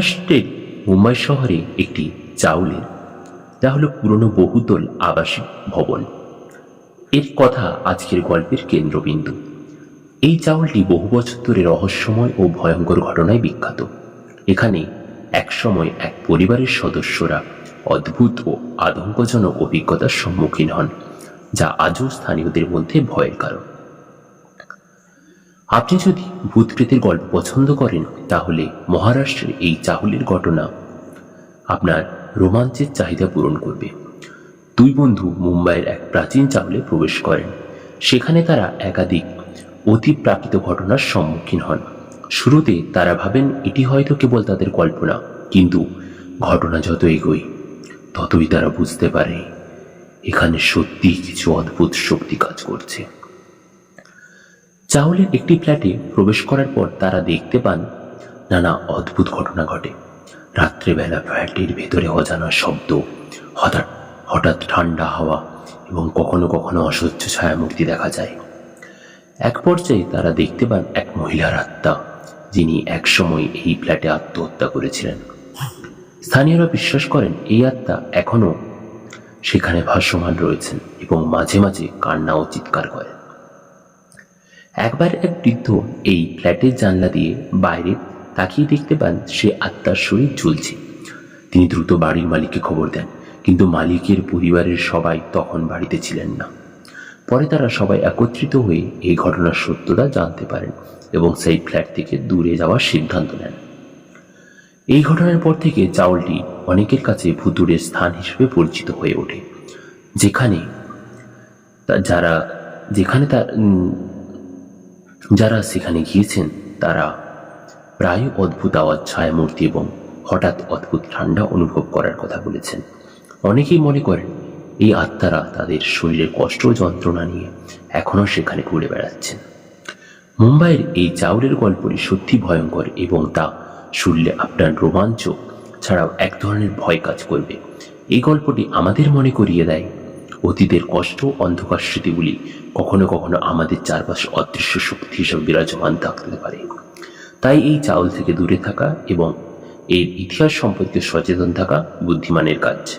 মহারাষ্ট্রের মুম্বাই শহরে একটি চাউলের যা হলো পুরনো বহুতল আবাসিক ভবন। এর কথা আজকের গল্পের কেন্দ্রবিন্দু। এই চাউলটি বহু বছর ধরে রহস্যময় ও ভয়ঙ্কর ঘটনায় বিখ্যাত। এখানে একসময় এক পরিবারের সদস্যরা অদ্ভুত ও আতঙ্কজনক অভিজ্ঞতার সম্মুখীন হন, যা আজও স্থানীয়দের মধ্যে ভয়ের কারণ। আপনি যদি ভূত প্রেতের গল্প পছন্দ করেন, তাহলে মহারাষ্ট্রের এই চাহুলের ঘটনা আপনার রোমাঞ্চের চাহিদা পূরণ করবে। দুই বন্ধু মুম্বাইয়ের এক প্রাচীন চাউলে প্রবেশ করেন। সেখানে তারা একাধিক অতিপ্রাকৃত ঘটনার সম্মুখীন হন। শুরুতে তারা ভাবেন, এটি হয়তো কেবল তাদের কল্পনা, কিন্তু ঘটনা যত এগোয় ততই তারা বুঝতে পারে। এখানে সত্যিই কিছু অদ্ভুত শক্তি কাজ করছে। চাউলের একটি ফ্ল্যাটে প্রবেশ করার পর তারা দেখতে পান নানা অদ্ভুত ঘটনা ঘটে। রাত্রেবেলা ফ্ল্যাটের ভেতরে অজানা শব্দ, হঠাৎ হঠাৎ ঠান্ডা হাওয়া এবং কখনো কখনো অসহ্য ছায়ামূর্তি দেখা যায়। এক পর্যায়ে তারা দেখতে পান এক মহিলার আত্মা, যিনি একসময় এই ফ্ল্যাটে আত্মহত্যা করেছিলেন। স্থানীয়রা বিশ্বাস করেন এই আত্মা এখনও সেখানে ভাসমান রয়েছেন এবং মাঝে মাঝে কান্না ও চিৎকার করেন। একবার এক বৃদ্ধ এই ফ্ল্যাটের জানলা দিয়ে বাইরে তাকিয়ে দেখতে পান সে আত্মার শরীর ঝুলছে তিনি দ্রুত বাড়ির মালিককে খবর দেন, কিন্তু মালিকের পরিবারের সবাই তখন বাড়িতে ছিলেন না। পরে তারা সবাই একত্রিত হয়ে এই ঘটনার সত্যতা জানতে পারেন এবং সেই ফ্ল্যাট থেকে দূরে যাওয়ার সিদ্ধান্ত নেন। এই ঘটনার পর থেকে চাউলটি অনেকের কাছে ভুতুরের স্থান হিসেবে পরিচিত হয়ে ওঠে। যেখানে যারা যেখানে তার যারা সেখানে গিয়েছেন, তারা প্রায় অদ্ভুত আওয়াজ, ছায়ামূর্তি এবং হঠাৎ অদ্ভুত ঠান্ডা অনুভব করার কথা বলেছেন। অনেকেই মনে করেন, এই আত্মারা তাদের শরীরের কষ্ট যন্ত্রণা নিয়ে এখনও সেখানে ঘুরে বেড়াচ্ছেন। মুম্বাইয়ের এই চাউলের গল্পটি সত্যি ভয়ঙ্কর এবং তা শুনলে আপনার রোমাঞ্চ ছাড়াও এক ধরনের ভয় কাজ করবে। এই গল্পটি আমাদের মনে করিয়ে দেয় অতীতের কষ্ট, অন্ধকার স্মৃতিগুলি কখনো কখনো আমাদের চারপাশে অদৃশ্য শক্তি হিসেবে বিরাজমান থাকতে পারে। তাই এই চাউল থেকে দূরে থাকা এবং এর ইতিহাস সম্পর্কে সচেতন থাকা বুদ্ধিমানের কাজ।